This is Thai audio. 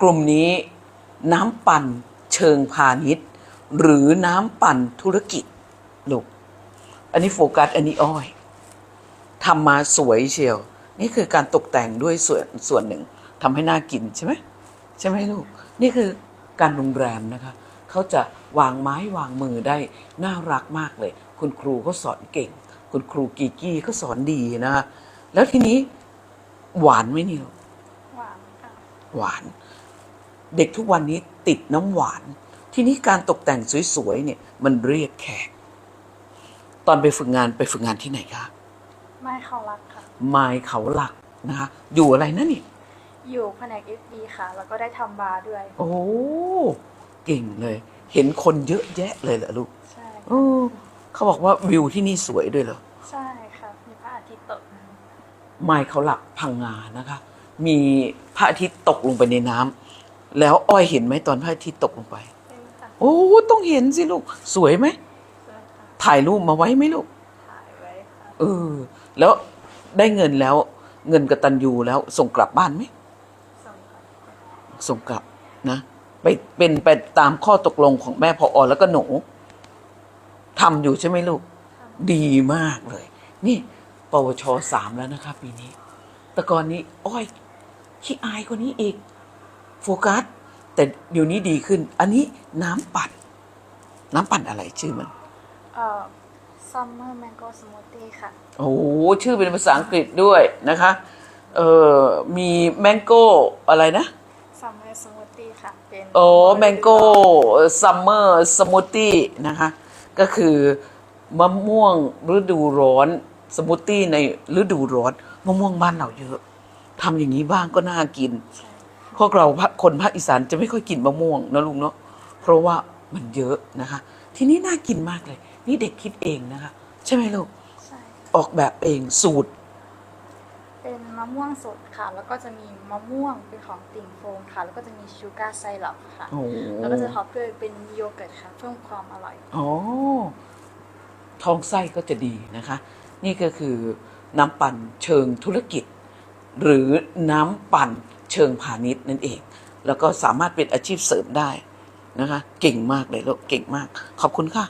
กลุ่มนี้น้ำปั่นเชิงพาณิชย์ หรือน้ำปั่นธุรกิจลูกอันนี้โฟกัสอันนี้อ้อยทำมาสวยเชียว นี่คือการตกแต่งด้วยส่วนส่วนหนึ่งทำให้น่ากินใช่ไหมใช่ไหมลูก นี่คือการโรงแรมนะคะ เขาจะวางไม้วางมือได้น่ารักมากเลย คุณครูก็สอนเก่ง คุณครูกีกี้ก็สอนดีนะคะแล้วทีนี้หวานไหมเนี่ยหวานค่ะหวาน เด็กทุกวันนี้ติดน้ำหวาน ทีนี้การตกแต่งสวยๆเนี่ย มันเรียกแขก ตอนไปฝึกงานไปฝึกงานที่ไหนคะไม่เขารักค่ะ ไมายเขาหลักนะคะ อยู่อะไรนะนี่ อยู่แผนก FD ค่ะ แล้วก็ได้ทำบาร์ด้วย โอ้เก่งเลย เห็นคนเยอะแยะเลยเหรอลูกใช่เออเขาบอกว่าวิวที่นี่สวยด้วยเหรอ ใช่ค่ะมีพระอาทิตย์ตกไมายเขาหลักพังงานะคะ มีพระอาทิตย์ตกลงไปในน้ำ แล้วอ้อยเห็นไหมตอนพระอาทิตย์ตกลงไปเป็นค่ะโอ้ต้องเห็นสิลูก สวยไหมใช่ค่ะถ่ายรูปมาไว้ไหมลูก ถ่ายไว้ค่ะเออ แล้วได้เงินแล้ว เงินกตันยูแล้ว ส่งกลับบ้านไหม ส่งค่ะส่งกลับนะ ไปเป็นไปตามข้อตกลงของแม่พออแล้วก็หนูทำอยู่ใช่ไหมลูก ดีมากเลย นี่ปวชสามแล้วนะครับปีนี้ แต่ก่อนนี้ อ้อยขี้อายกว่านี้อีก โฟกัส แต่เดี๋ยวนี้ดีขึ้น อันนี้น้ำปั่น น้ำปั่นอะไรชื่อมัน เอ่อ summer mango smoothie ค่ะ โอ้โหชื่อเป็นภาษาอังกฤษด้วยนะคะ เออมีแมงโก้อะไรนะ summer smoothie ค่ะ เป็นโอ้แมงโก้ซัมเมอร์สมูทตี้นะคะ ก็คือมะม่วงฤดูร้อนสมูทตี้ในฤดูร้อน มะม่วงบ้านเราเยอะทำอย่างนี้บ้างก็น่ากิน ใช่ พวกเราภาคคนภาคอีสานจะไม่ค่อยกินมะม่วงนะลุงเนาะเพราะว่ามันเยอะนะคะ ทีนี้น่ากินมากเลย นี่เด็กคิดเองนะคะ ใช่ไหมลูกใช่ออกแบบเองสูตร เป็นมะม่วงสดค่ะ แล้วก็จะมีมะม่วงเป็นของติ่งโฟมค่ะ แล้วก็จะมีชูการ์ไซรัปค่ะ โอ้แล้วก็จะท็อปด้วยเป็นโยเกิร์ตค่ะ เพิ่มความอร่อย อ๋อท้องไส้ก็จะดีนะคะ นี่ก็คือน้ำปั่นเชิงธุรกิจ หรือน้ำปั่น เชิงพาณิชย์นั่นเอง แล้วก็สามารถเป็นอาชีพเสริมได้นะคะ เก่งมากเลยลูกเก่งมาก ขอบคุณค่ะ